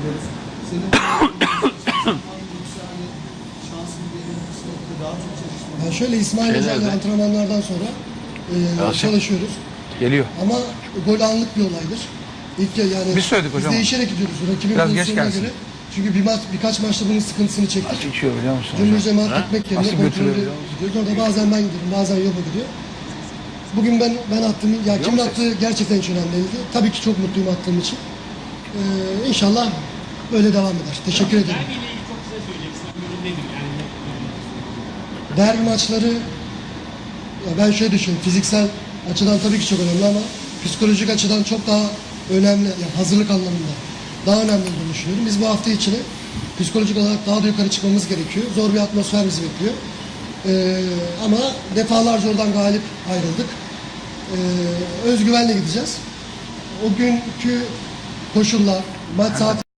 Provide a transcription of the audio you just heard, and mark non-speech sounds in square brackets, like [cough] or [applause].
ederiz. Senin. [coughs] Yani şöyle İsmail Şey Hoca'yla nerede? antrenmanlardan sonra e, Yasin. çalışıyoruz. Geliyor. Ama gol anlık bir olaydır. İlk ya- yani Biz söyledik hocam. Değişerek gidiyoruz. Rakibin Biraz geç pozisyonuna gelsin. göre. Çünkü bir maç, birkaç maçta bunun sıkıntısını çektik. Nasıl içiyor biliyor musun Cumhurca hocam? mark Ha? etmek yerine Nasıl kontrolü götürüyor biliyor musun? gidiyoruz. Orada bazen ben gidiyorum, bazen Yoba gidiyor. Bugün ben ben attım. Ya kimin musun? attığı gerçekten hiç önemli değildi. Tabii ki çok mutluyum attığım için. Ee, inşallah böyle devam eder. Teşekkür ederim. Derbiyle ilgili çok kısa söyleyeceksin. Yorum nedir yani? Derbi maçları ya ben şöyle düşünüyorum. Fiziksel açıdan tabii ki çok önemli ama psikolojik açıdan çok daha önemli. Yani hazırlık anlamında daha önemli olduğunu düşünüyorum. Biz bu hafta içine psikolojik olarak daha da yukarı çıkmamız gerekiyor. Zor bir atmosfer bizi bekliyor. Ee, ama defalarca oradan galip ayrıldık. Ee, özgüvenle gideceğiz. O günkü koşullar, maç saati